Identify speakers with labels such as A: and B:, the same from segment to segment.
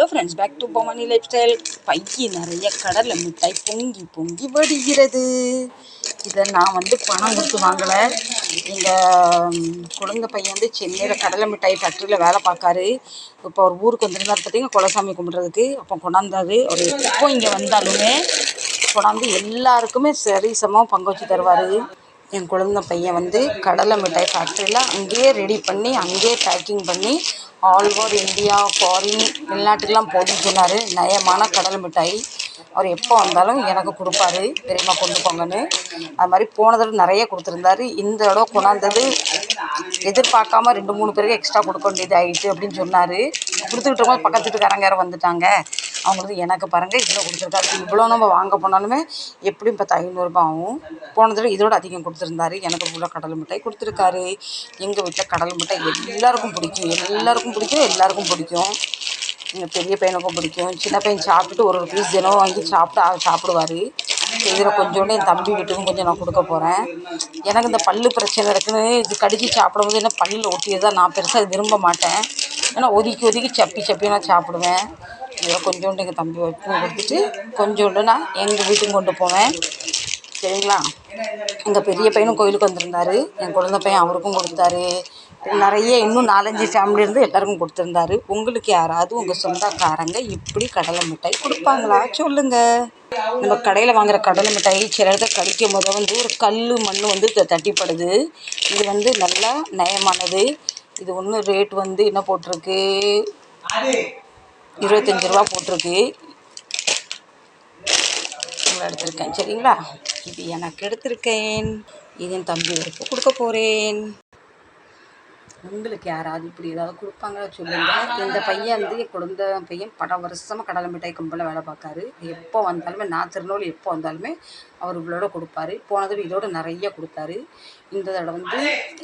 A: Hello friends back to பொமனி lifestyle பைக்கு நிறைய கடலை மிட்டாய் பொங்கி பொங்கி வடிகிறது. இதை நான் வந்து பணம் கொடுத்து வாங்கலை எங்கள் குழந்தை பையன் வந்து சென்னையில் கடலை மிட்டாய் ஃபேக்ட்ரியில் வேலை பார்க்காரு. இப்போ ஒரு ஊருக்கு வந்திருந்தார் பார்த்தீங்க குலசாமி கும்பிட்றதுக்கு. அப்போ கொண்டாந்தாரு. அவர் எப்போ இங்கே வந்தாலுமே கொண்டாந்து எல்லாருக்குமே சரிசமாக பங்கு வச்சு தருவார். என் குழந்தை பையன் வந்து கடலை மிட்டாய் ஃபேக்ட்ரியில் அங்கேயே ரெடி பண்ணி அங்கேயே பேக்கிங் பண்ணி ஆல் ஓவர் இந்தியா ஃபாரின் வெளிநாட்டுக்கெலாம் போட்டுன்னு சொன்னார். நயமான கடலை மிட்டாய். அவர் எப்போ வந்தாலும் எனக்கு கொடுப்பாரு. பெரியம்மா கொண்டு போங்கன்னு. அது மாதிரி போன தடவை நிறைய கொடுத்துருந்தாரு. இந்த தடவை கொண்டாந்தது எதிர்பார்க்காம ரெண்டு மூணு பேருக்கு எக்ஸ்ட்ரா கொடுக்க வேண்டியது ஆகிட்டு அப்படின்னு சொன்னார். கொடுத்துக்கிட்டு இருக்கும்போது பக்கத்து வீட்டுக்காரங்க யாரும் வந்துட்டாங்க. அவங்களுக்கு எனக்கு பாருங்கள் இவ்வளோ கொடுத்துருக்காரு. இவ்வளோ நம்ம வாங்க போனாலுமே எப்படியும் பத்து ஐநூறுரூபா ஆகும். போன தடவை இதோட அதிகம் கொடுத்துருந்தாரு. எனக்கு இவ்வளோ கடலை மிட்டாய் கொடுத்துருக்காரு. எங்கள் வீட்டில் கடலை மிட்டாய் எல்லாருக்கும் பிடிக்கும். எல்லாருக்கும் பிடிக்கும் எல்லாருக்கும் பிடிக்கும். எங்கள் பெரிய பையனுக்கும் பிடிக்கும். சின்ன பையன் சாப்பிட்டுட்டு ஒரு ஒரு பீஸ் தினம் வாங்கி சாப்பிட்டு சாப்பிடுவார். இதில் கொஞ்சோண்டு என் தம்பி வீட்டுக்கும் கொஞ்சம் நான் கொடுக்க போகிறேன் எனக்கு இந்த பல்லு பிரச்சனை இருக்குன்னு இது கடிச்சு சாப்பிடும்போது என்ன பல்லில் ஒட்டியதான் நான் பெருசாக விரும்ப மாட்டேன். ஏன்னா ஒதுக்கி ஒதுக்கி சப்பி சப்பி நான் சாப்பிடுவேன். இதில் கொஞ்சோண்டு எங்கள் தம்பி வைக்கும் கொடுத்துட்டு கொஞ்சோண்டு நான் எங்கள் வீட்டுக்கு கொண்டு போவேன். சரிங்களா? எங்கள் பெரிய பையனும் கோயிலுக்கு வந்திருந்தாரு. என் குழந்த பையன் அவருக்கும் கொடுத்தாரு. நிறைய இன்னும் நாலஞ்சு ஃபேமிலி இருந்து எல்லாருக்கும் கொடுத்துருந்தாரு. உங்களுக்கு யாராவது உங்கள் சொந்தக்காரங்க இப்படி கடலை மிட்டாய் கொடுப்பாங்களா? சொல்லுங்கள் நம்ம கடையில் வாங்குற கடலை மிட்டாய் சில இடத்துல கடிக்கும் போது வந்து ஒரு கல் மண் வந்து த- தட்டிப்படுது. இது வந்து நல்லா நயமானது. இது ஒன்று ரேட் வந்து என்ன போட்டிருக்கு? இருபத்தஞ்சி ரூபா போட்டிருக்கு. எடுத்திருக்கேன். சரிங்களா? இது எனக்கு எடுத்திருக்கேன். இது என் தம்பிகளுக்கு கொடுக்க போகிறேன் உங்களுக்கு யாராவது இப்படி ஏதாவது கொடுப்பாங்களா? சொல்லுங்கள் இந்த பையன் வந்து என் குழந்தை பையன் பல வருஷமாக கடலை மிட்டாய் கும்பலில் வேலை பார்க்காரு. எப்போ வந்தாலுமே நான் திருநூல் எப்போ வந்தாலுமே அவர் இவ்வளோட கொடுப்பாரு. போனது இதோட நிறைய கொடுத்தாரு. இந்த தடவை வந்து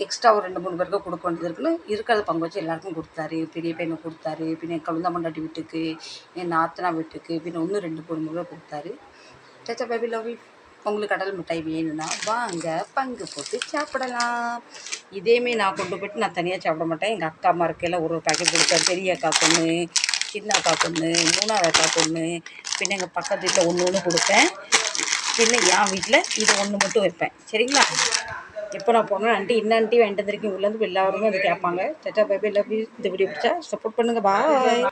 A: எக்ஸ்ட்ரா ஒரு ரெண்டு மூணு பேருக்கு கொடுக்க வேண்டியது இருக்குன்னு இருக்கிறத பங்கு வச்சு எல்லாருக்கும் கொடுத்தாரு. பெரிய பையனை கொடுத்தாரு. பின்ன என் கழுந்த மண்டாட்டி வீட்டுக்கு என் நாத்தனா வீட்டுக்கு பின்ன ஒன்று ரெண்டு மூணு பேர் கொடுத்தாரு. சச்சா பேபி லவ் உங்களுக்கு கடல் மிட்டாய் வேணும்னா வாங்க பங்கு போட்டு சாப்பிடலாம். இதேமே நான் கொண்டு போயிட்டு நான் தனியாக சாப்பிட மாட்டேன். எங்கள் அக்கா அம்மா இருக்கையில் ஒரு பேக்கெட் பாக்கெட் கொடுத்தேன். பெரிய அக்கா பொண்ணு சின்ன அக்கா பொண்ணு மூணாவது அக்கா பொண்ணு. பின்ன எங்கள் பக்கத்து வீட்டில் ஒன்று ஒன்று கொடுப்பேன் பின்ன என் வீட்டில் இது ஒன்று மட்டும் வைப்பேன். சரிங்களா? எப்போ நான் போனேன் ஆண்டி என்ன ஆண்டி வேண்டு வந்திருக்கீங்க. உள்ளேருந்து எல்லாருமே வந்து கேட்பாங்க. சட்டா பேபி லவ் இந்த வீடியோ பிடிச்சா சப்போர்ட் பண்ணுங்கள் பாய்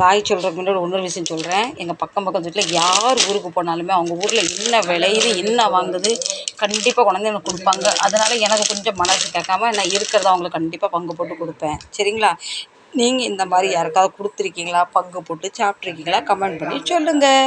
A: பாய் சொல்கிறதுக்கு முன்னாடி இன்னொரு விஷயம் சொல்கிறேன் எங்கள் பக்கம் பக்கம் வீட்டில் யார் ஊருக்கு போனாலுமே அவங்க ஊரில் என்ன விளையுது என்ன வாங்குது கண்டிப்பாக கொண்டாந்து எனக்கு கொடுப்பாங்க. அதனால் எனக்கு கொஞ்சம் மனசு கேட்காம நான் இருக்கிறத அவங்களுக்கு கண்டிப்பாக பங்கு போட்டு கொடுப்பேன். சரிங்களா? நீங்கள் இந்த மாதிரி யாருக்காவது கொடுத்துருக்கீங்களா? பங்கு போட்டு சாப்பிட்ருக்கீங்களா கமெண்ட் பண்ணி சொல்லுங்கள்